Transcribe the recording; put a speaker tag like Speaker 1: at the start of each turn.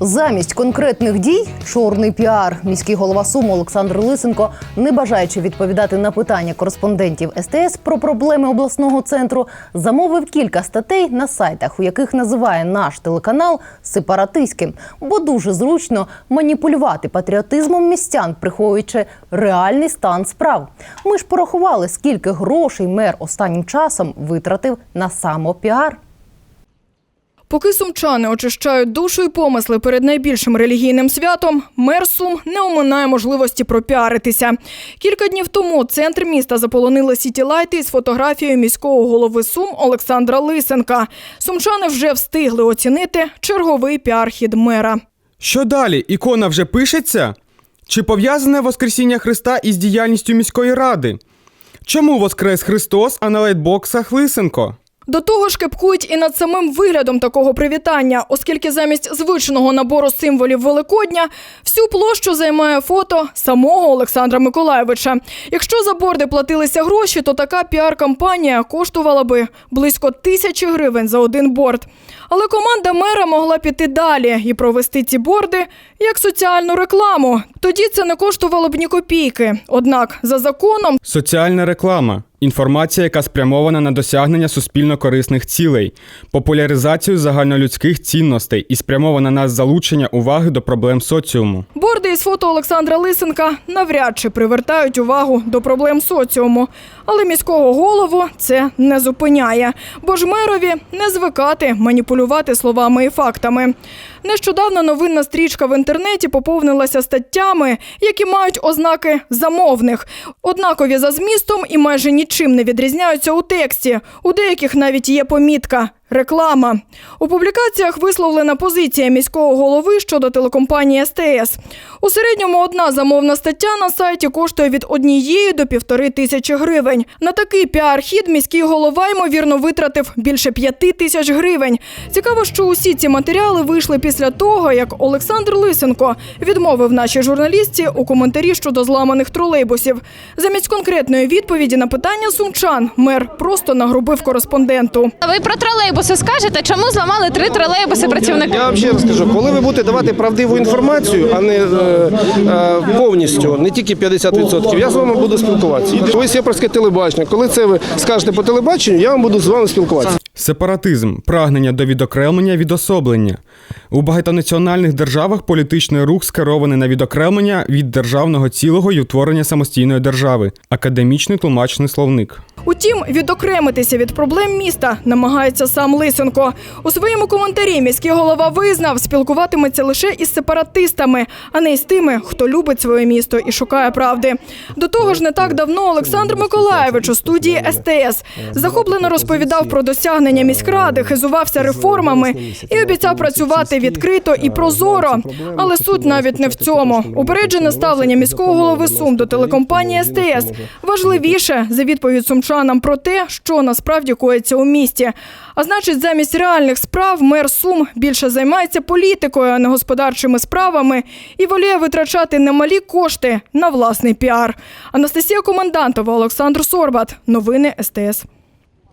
Speaker 1: Замість конкретних дій чорний піар. Міський голова Суму Олександр Лисенко, не бажаючи відповідати на питання кореспондентів СТС про проблеми обласного центру, замовив кілька статей на сайтах, у яких називає наш телеканал сепаратистським, бо дуже зручно маніпулювати патріотизмом містян, приховуючи реальний стан справ. Ми ж порахували, скільки грошей мер останнім часом витратив на самопіар.
Speaker 2: Поки сумчани очищають душу і помисли перед найбільшим релігійним святом, мер Сум не оминає можливості пропіаритися. Кілька днів тому центр міста заполонили сітілайти із фотографією міського голови Сум Олександра Лисенка. Сумчани вже встигли оцінити черговий піар-хід мера.
Speaker 3: Що далі? Ікона вже пишеться? Чи пов'язане Воскресіння Христа із діяльністю міської ради? Чому Воскрес Христос, а на лайтбоксах Лисенко?
Speaker 2: До того ж кепкують і над самим виглядом такого привітання, оскільки замість звичного набору символів Великодня всю площу займає фото самого Олександра Миколайовича. Якщо за борди платилися гроші, то така піар-кампанія коштувала би близько тисячі гривень за один борд. Але команда мера могла піти далі і провести ці борди як соціальну рекламу. Тоді це не коштувало б ні копійки. Однак за законом
Speaker 3: Соціальна реклама. Інформація, яка спрямована на досягнення суспільно корисних цілей, популяризацію загальнолюдських цінностей і спрямована на залучення уваги до проблем соціуму.
Speaker 2: Борди із фото Олександра Лисенка навряд чи привертають увагу до проблем соціуму. Але міського голову це не зупиняє, бо ж мерові не звикати маніпулювати словами і фактами. Нещодавно новинна стрічка в інтернеті поповнилася статтями, які мають ознаки замовних, однакові за змістом і майже нічим не відрізняються у тексті. У деяких навіть є помітка. Реклама у публікаціях висловлена позиція міського голови щодо телекомпанії СТС. У середньому одна замовна стаття на сайті коштує від однієї до півтори тисячі гривень. На такий піар-хід міський голова ймовірно витратив більше п'яти тисяч гривень. Цікаво, що усі ці матеріали вийшли після того, як Олександр Лисенко відмовив нашій журналістці у коментарі щодо зламаних тролейбусів. Замість конкретної відповіді на питання сумчан мер просто нагрубив кореспонденту.
Speaker 4: Ви про тролейбуси скажете, чому зламали три тролейбуси працівники?
Speaker 5: Я вам ще раз скажу, коли ви будете давати правдиву інформацію, а не е, е, повністю, не тільки 50%, я з вами буду спілкуватися. Ви сепарське телебачення. Коли це ви скажете по телебаченню, я вам буду з вами спілкуватися.
Speaker 3: Сепаратизм прагнення до відокремлення відособлення. У багатонаціональних державах політичний рух скерований на відокремлення від державного цілого і утворення самостійної держави. Академічний тлумачний словник.
Speaker 2: Утім, відокремитися від проблем міста намагається сам Лисенко. У своєму коментарі міський голова визнав, спілкуватиметься лише із сепаратистами, а не із тими, хто любить своє місто і шукає правди. До того ж, не так давно Олександр Миколаєвич у студії СТС захоплено розповідав про досягнення міськради, хизувався реформами і обіцяв працювати відкрито і прозоро. Але суть навіть не в цьому. Упереджене ставлення міського голови Сум до телекомпанії СТС важливіше за відповідь сумчанам про те, що насправді коїться у місті. А значить, замість реальних справ мер Сум більше займається політикою, а не господарчими справами, і воліє витрачати немалі кошти на власний піар. Анастасія Комендантова, Олександр Сорбат. Новини СТС.